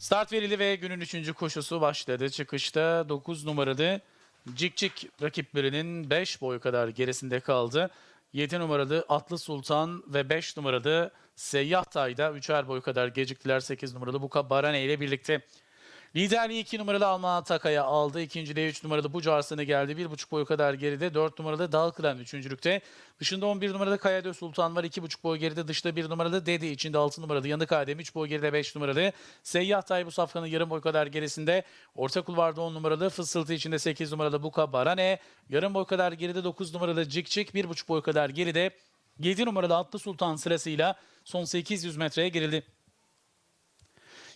Start verildi ve günün 3. koşusu başladı. Çıkışta 9 numaralı Cik Cik rakiplerinin 5 boy kadar gerisinde kaldı. 7 numaralı Atlı Sultan ve 5 numaralı Seyyah Tay'da 3'er boy kadar geciktiler. 8 numaralı Buka Barane ile birlikte. Liderliği 2 numaralı Alman Takaya aldı. İkinciliğe 3 numaralı Buca Arslan'ı geldi. 1,5 boy kadar geride. 4 numaralı Dalkıran üçüncülükte. Dışında 11 numaralı Kayade Sultan var. 2,5 boy geride. Dışta 1 numaralı Dedi. içinde 6 numaralı Yanık Adem. 3 boy geride 5 numaralı. Seyyah Tay bu safkanın yarım boy kadar gerisinde. Orta kulvarda 10 numaralı. Fısıltı içinde 8 numaralı Buka Barane. Yarım boy kadar geride 9 numaralı Cik Cik. 1,5 boy kadar geride. 7 numaralı Atlı Sultan sırasıyla son 800 metreye girildi.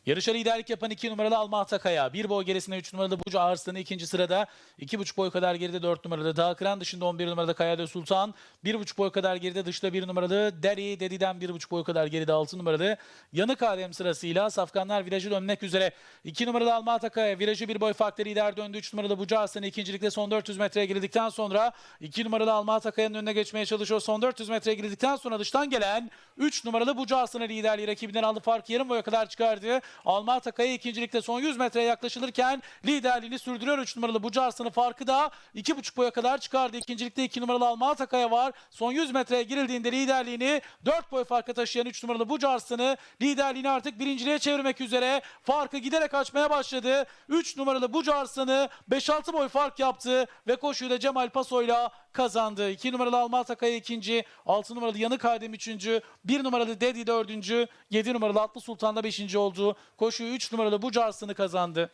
Yarışa liderlik yapan 2 numaralı Alma Takaya. 1 boy gerisinde 3 numaralı Buca Arslan'ı ikinci sırada. 2,5 boy kadar geride 4 numaralı Dağ Kıran. Dışında 11 numaralı Kayade Sultan. 1,5 boy kadar geride dışta 1 numaralı Deri. Dedi'den 1,5 boy kadar geride 6 numaralı Yanık Adem sırasıyla Safkanlar virajı dönmek üzere. 2 numaralı Alma Takaya virajı bir boy farklı lider döndü. 3 numaralı Buca Arslan'ı ikincilikte son 400 metreye girdikten sonra 2 numaralı Alma Takaya'nın önüne geçmeye çalışıyor. Son 400 metreye girdikten sonra dıştan gelen 3 numaralı Buca Arslan'ı liderliği rakibinden aldı. Fark yarım boya kadar çıkardı. Alma Takaya ikincilikte son 100 metreye yaklaşılırken liderliğini sürdürüyor. 3 numaralı Buca Arslan'ı farkı da 2,5 boya kadar çıkardı. İkincilikte 2 numaralı Alma Takaya var. Son 100 metreye girildiğinde liderliğini 4 boy farka taşıyan 3 numaralı Buca Arslan'ı liderliğini artık birinciliğe çevirmek üzere. Farkı giderek açmaya başladı. 3 numaralı Buca Arslan'ı 5-6 boy fark yaptı ve koşuyu da Cemal Paso'yla kazandı. 2 numaralı Alma Takaya ikinci, 6 numaralı Yanık Adem üçüncü, 1 numaralı Dedi dördüncü, 7 numaralı Atlı Sultan da beşinci oldu. Koşuyu 3 numaralı Buca Arslan'ı kazandı.